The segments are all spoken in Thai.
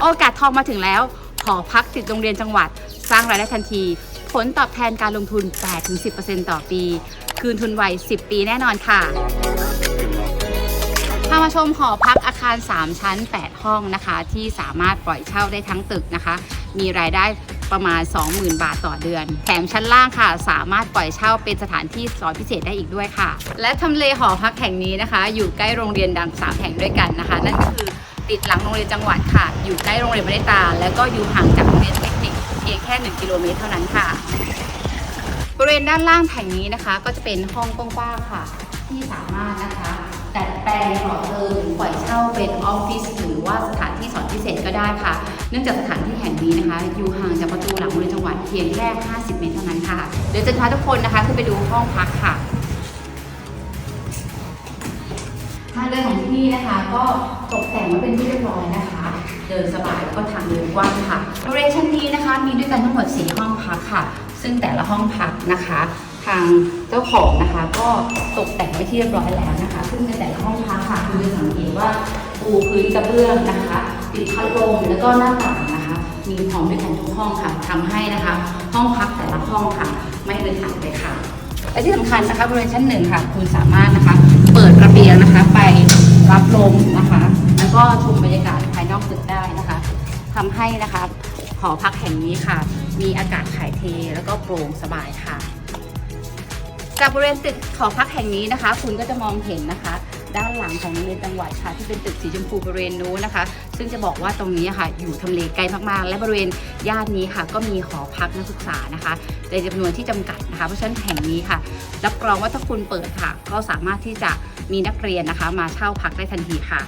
โอกาสทองมาถึงแล้ว ขอพักติดโรงเรียนจังหวัด สร้างรายได้ทันที ผลตอบแทนการลงทุน 8-10%ต่อปี คืนทุนไว 10 ปีแน่นอนค่ะพามาชมหอพักอาคาร 3 ชั้น 8 ห้องนะคะ ที่สามารถปล่อยเช่าได้ทั้งตึกนะคะ มีรายได้ประมาณ 20,000 บาทต่อเดือน แถมชั้นล่างค่ะ สามารถปล่อยเช่าเป็นสถานที่สอนพิเศษได้อีกด้วยค่ะ และทำเลหอพักแห่งนี้นะคะ อยู่ใกล้โรงเรียนดัง 3 แห่งด้วยกันนะคะ นั่นก็คือ ติดหลังโรงเรียนจังหวัดค่ะ อยู่ใกล้โรงเรียนมณิตา แล้วก็อยู่ห่างจากโรงเรียนเทคนิคเพียงแค่ 1 กิโลเมตรเท่านั้นค่ะ บริเวณด้านล่างแห่งนี้นะคะ ก็จะเป็นห้องกว้างๆค่ะ ที่สามารถนะคะดัดแปลงต่อเติมหรือปล่อยเช่าเป็นออฟฟิศหรือว่าสถานที่สอนพิเศษก็ได้ค่ะ เนื่องจากสถานที่แห่งนี้นะคะ อยู่ห่างจากประตูหลังโรงเรียนจังหวัดเพียงแค่ 50 เมตรเท่านั้นค่ะ เดี๋ยวจะพาทุกคนนะคะขึ้นไปดูห้องพักค่ะทางเดินของ ที่นี่นะคะ ก็ตกแต่งไว้เป็นที่เรียบร้อยนะคะ เดินสบายแล้วก็ทางเดินกว้างค่ะบริเวณชั้นนี้นะคะ มีด้วยกันทั้งหมด 4 ห้องพักค่ะ ซึ่งแต่ละห้องพักนะคะ ทางเจ้าของนะคะ ก็ตกแต่งไว้ที่เรียบร้อยแล้วนะคะ ซึ่งในแต่ละห้องพักค่ะคุณจะสังเกตว่าปูพื้นกระเบื้องนะคะติดพัดลมแล้วก็หน้าต่างนะคะ มีพร้อมด้วยกันทุกห้องค่ะทำให้นะคะ ห้องพักแต่ละห้องค่ะ ไม่เป็นอัดเลยค่ะและที่สำคัญนะคะบริเวณชั้นหนึ่งค่ะ คุณสามารถนะคะ เปิด ทำให้นะคะหอพักแห่งนี้ค่ะ มีอากาศถ่ายเทแล้วก็โปร่งสบายค่ะ จากบริเวณตึกหอพักแห่งนี้นะคะ คุณก็จะมองเห็นนะคะ ด้านหลังของโรงเรียนจังหวัดค่ะ ที่เป็นตึกสีชมพูบริเวณนู้นนะคะ ซึ่งจะบอกว่าตรงนี้ค่ะอยู่ทำเลไกลมากๆ และบริเวณย่านนี้ค่ะ ก็มีหอพักนักศึกษานะคะในจำนวนที่จำกัดนะคะ เพราะฉะนั้นแห่งนี้ค่ะรับรองว่าถ้าคุณเปิดค่ะ ก็สามารถที่จะมีนักเรียนนะคะ มาเช่าพักได้ทันทีค่ะ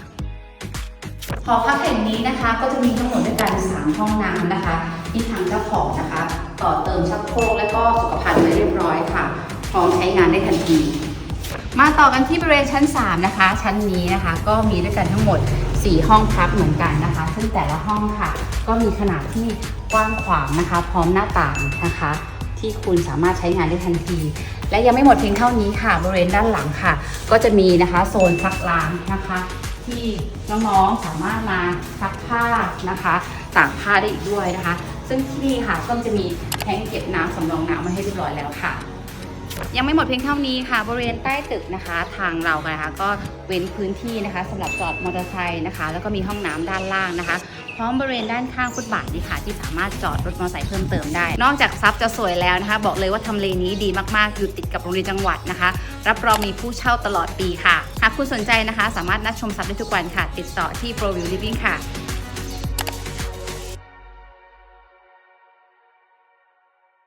หอพักแห่งนี้นะคะ ก็จะมีทั้งหมดด้วยกัน3ห้องน้ำนะคะที่ทางเจ้าของนะคะ ต่อเติมชักโครกและก็สุขภัณฑ์ไว้เรียบร้อยค่ะ พร้อมใช้งานได้ทันทีมาต่อกันที่บริเวณชั้น 3 นะคะ ชั้นนี้นะคะก็มีด้วยกันทั้งหมด 4 ห้องพักเหมือนกันนะคะ ซึ่งแต่ละห้องค่ะ ก็มีขนาดที่กว้างขวางนะคะ พร้อมหน้าต่างนะคะ ที่คุณสามารถใช้งานได้ทันที และยังไม่หมดเพียงเท่านี้ค่ะ บริเวณด้านหลังค่ะ ก็จะมีนะคะโซนซักล้างนะคะ ที่น้องๆสามารถมาซักผ้านะคะตากผ้าได้อีกด้วยนะคะ ซึ่งที่นี่ค่ะก็จะมีแทงเก็บน้ำสำรองน้ำมาให้เรียบร้อยแล้วค่ะ ยังไม่หมดเพียงเท่านี้ค่ะ บริเวณใต้ตึกนะคะ ทางเรานะคะก็เว้นพื้นที่นะคะสำหรับจอดมอเตอร์ไซค์นะคะ แล้วก็มีห้องน้ำด้านล่างนะคะ พร้อมบริเวณด้านข้างฟุตบาทนี่ค่ะ ที่สามารถจอดรถมอเตอร์ไซค์เพิ่มเติมได้ นอกจากซับจะสวยแล้วนะคะ บอกเลยว่าทำเลนี้ดีมากๆ อยู่ติดกับโรงเรียนจังหวัดนะคะ รับรองมีผู้เช่าตลอดปีค่ะ หากคุณสนใจนะคะ สามารถนัดชมซับได้ทุกวันค่ะ ติดต่อที่ Pro View Living ค่ะ